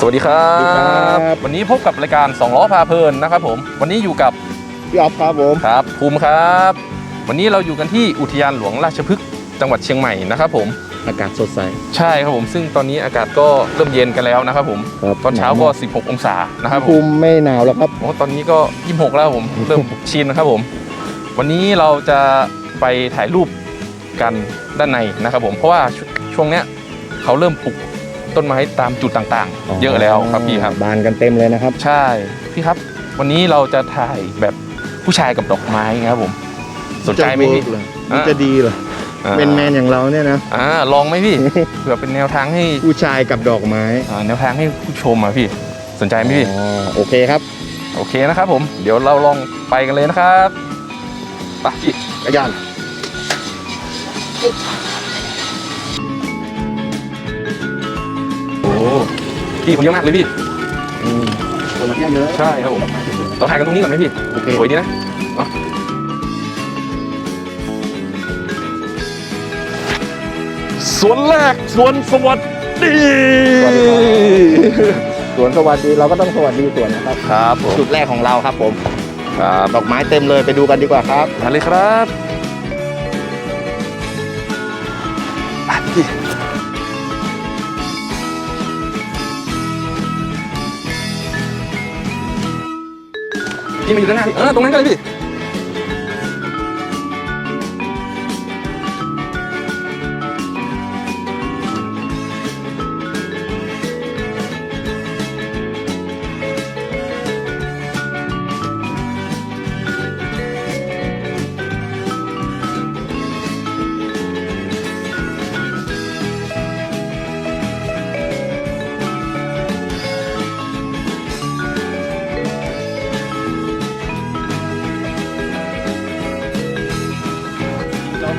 สวัสดีครัสวัสดีครับบวันนี้พบกับรายการสองล้อพาเพลินนะครับผม วันนี้อยู่กับพี่ออฟครับผมครับภูมิครับ วันนี้เราอยู่กันที่อุทยานหลวงราชพฤกษ์จังหวัดเชียงใหม่นะครับผม อากาศสดใส ใช่ครับผม ซึ่งตอนนี้อากาศก็เริ่มเย็นกันแล้วนะครับผม ครับ ตอนเช้าก็ 16 องศานะครับผภูมมิไม่หนาวแล้วครับ โอ้ตอนนี้ก็ 26 แล้วครับผม เริ่มชินนะครับผม วันนี้เราจะไปถ่ายรูปกันด้านในนะครับผม เพราะว่าชช่วงเนี้ยเขาเริ่มปลูก ต้นไม้ตามจุดต่างๆ เยอะแล้วครับพี่ครับบานกันเต็มเลยนะครับ ใช่พี่ครับ วันนี้เราจะถ่ายแบบผู้ชายกับดอกไม้ครับผมสนใจไหมพี่จะเวิร์กเหรอมันจะดีเหรออ่าเป็นแมนอย่างเราเนี่ยนะอ่าลองไหมพี่เผื่อเป็นแนวทางให้ผู้ชายกับดอกไม้อ่าแนวทางให้ผู้ชมอะพี่ สนใจไหมพี่อ๋อโอเคครับ โอเคนะครับผมเดี๋ยวเราลองไปกันเลยนะครับไปพี่กระยาน พี่คนเยอะมากเลยพี่อืมคนมาเที่ยวเยอะใช่ครับผมเราถ่ายกันตรงนี้ก่อนไหมพี่โอเคสวยดีนะเอาสวนแรกสวนสวัสดีสวัสดีครับสวนสวัสดีเราก็ต้องสวัสดีสวนนะครับครับผมจุดแรกของเราครับผมครับดอกไม้เต็มเลยไปดูกันดีกว่าครับมาเลยครับ พี่พี่มาอยู่ด้านหน้าพี่เออตรงนั้นก็เลยพี่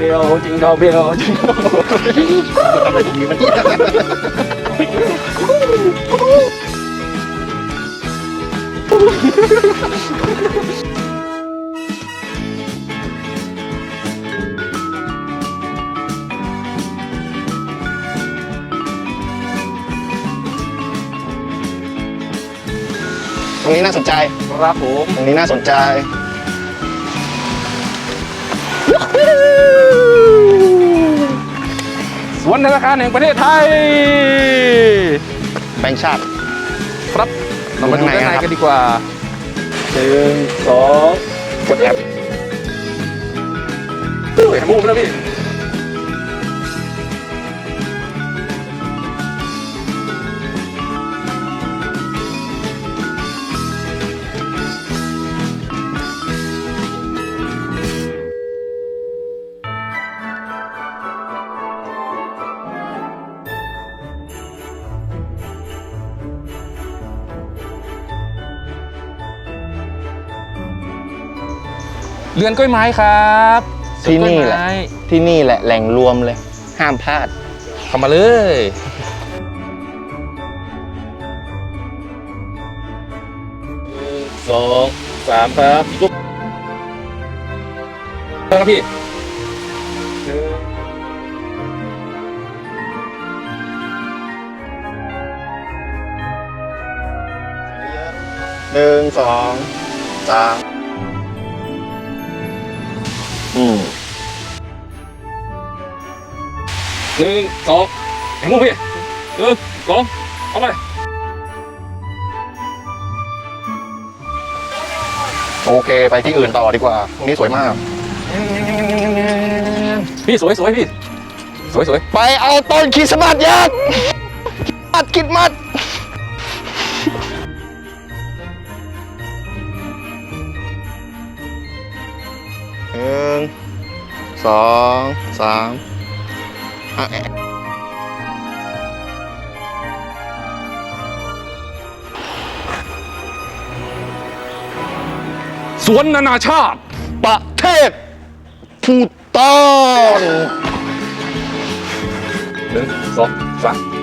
เบลจริงดอกเบลจริงอะไรดีมันตรงนี้น่าสนใจ ครับผม ตรงนี้น่าสนใจส วนธนาคารแห่งประเทศไทย แบงค์ชาติ ครับ เรามาดูด้านในข้างในครับกันดีกว่าหนึ่งสองกดแอปเฮ้ยมุมแล้วพี่ เรือนกล้วยไม้ครับสวที่กล้วยนี่แหละไม้ที่นี่แหละแหล่งรวมเลย ห้ามพลาด เข้ามาเลยสองสามครับลุกครับพี่หนึ่งสองสาม อืมหนึ่งสองแข่งมุมพี่หนึ่งสองเอาไปโอเค ไปที่อื่นต่อดีกว่าตรงนี้สวยมาก พี่สวยสวยพี่ สวยสวยไปเอาต้นคริสต์มาสยักษ์มัดคิดมัดห สองสามอะแอะสวนนานาชาติ ประเทศภูตานหนึ่งสองสาม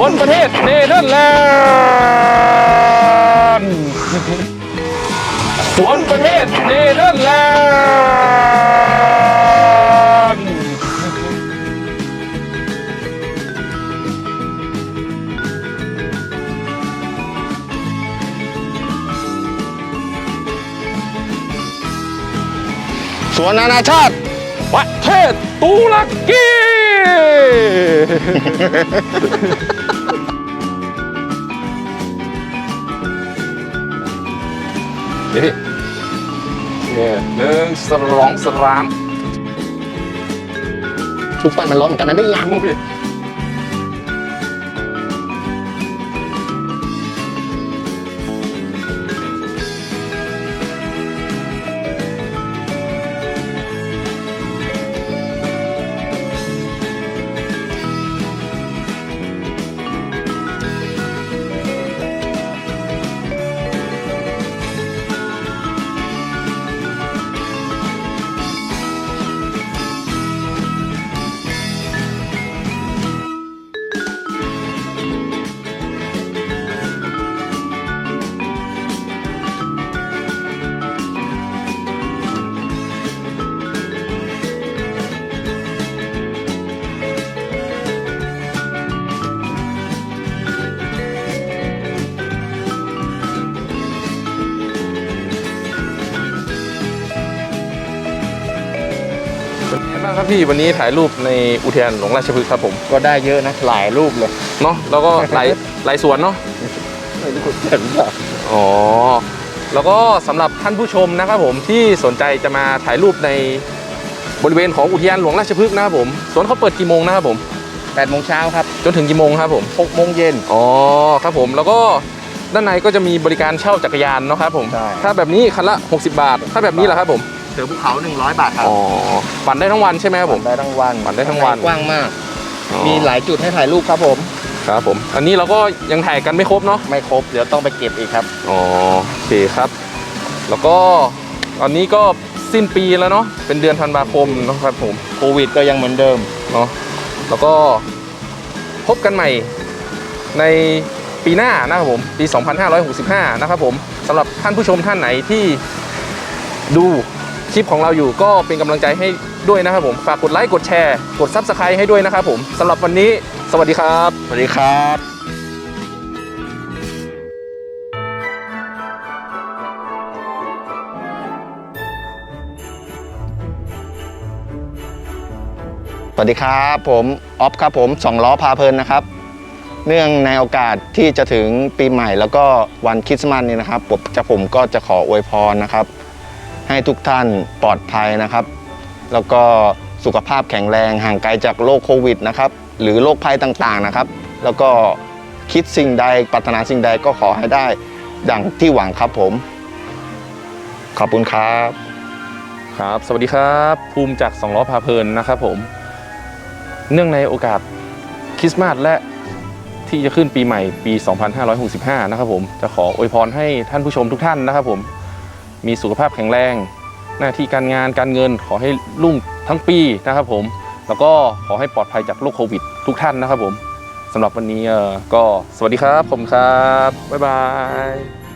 วนประเทศเนเธอร์แลนด์สวนประเทศเนเธอร์แลนด์สวนนานาชาติ ประเทศตุรกี เดี๋ยวพี่เนี่ยหนึ่งสองสามทุกปันมันร้อนเหมือนกันนะได้ยังพี่ พี่วันนี้ถ่ายรูปในอุทยานหลวงราชพฤกษ์ครับผมก็ได้เยอะนะหลายรูปเลยเนาะแล้วก็หลายหลายสวนเนาะไม่รู้เห็นหรออ๋อแล้วก็สำหรับท่านผู้ชมนะครับผมที่สนใจจะมาถ่ายรูปในบริเวณของอุทยานหลวงราชพฤกษ์นะครับผมสวนเขาเปิดกี่โมงนะครับผมแปดโมงเช้าครับจนถึงกี่โมงครับผมหกโมงเย็นอ๋อครับผมแล้วก็ด้านในก็จะมีบริการเช่าจักรยานเนาะครับผมใช่ถ้าแบบนี้คันละ 60 บาท ถ้าแบบนี้ล่ะครับผมเสือภูเขาหนึ่งร้อยบาทครับอ๋อปั่นได้ทั้งวันใช่ไหมครับผม ได้ทั้งวันปั่นได้ทั้งวันกว้างมาก อ๋อมีหลายจุดให้ถ่ายรูปครับผม ครับผม อันนี้เราก็ยังถ่ายกันไม่ครบเนาะ ไม่ครบเดี๋ยวต้องไปเก็บอีกครับ อ๋อโอเคครับ แล้วก็ตอนนี้ก็สิ้นปีแล้วเนาะ เป็นเดือนธันวาคมเนาะครับผม โควิดก็ยังเหมือนเดิม เนาะแล้วก็พบกันใหม่ในปีหน้านะครับผม ปี 2565 นะครับผมสำหรับท่านผู้ชมท่านไหนที่ดู คลิปของเราอยู่ก็เป็นกำลังใจให้ด้วยนะครับผม ฝากกดไลค์กดแชร์กด Subscribe ให้ด้วยนะครับผมสำหรับวันนี้สวัสดีครับ สวัสดีครับสวัสดีครับผมออฟครับผมสองล้อพาเพลินนะครับ เนื่องในโอกาสที่จะถึงปีใหม่แล้วก็วันคริสต์มาสนี้นะครับผมจะผมก็จะขออวยพรนะครับ ให้ทุกท่านปลอดภัยนะครับ แล้วก็สุขภาพแข็งแรงห่างไกลจากโรคโควิดนะครับ หรือโรคภัยต่างๆนะครับ แล้วก็คิดสิ่งใดปรารถนาสิ่งใดก็ขอให้ได้ดังที่หวังครับผม ขอบคุณครับ ครับ สวัสดีครับ ภูมิจากสองล้อพาเพลินนะครับผม เนื่องในโอกาสคริสต์มาสและที่จะขึ้นปีใหม่ปี 2565 นะครับผม จะขออวยพรให้ท่านผู้ชมทุกท่านนะครับผม มีสุขภาพแข็งแรง หน้าที่การงานการเงินขอให้รุ่งทั้งปีนะครับผม แล้วก็ขอให้ปลอดภัยจากโรคโควิด ทุกท่านนะครับผมสำหรับวันนี้ก็สวัสดีครับผมครับ บ๊ายบาย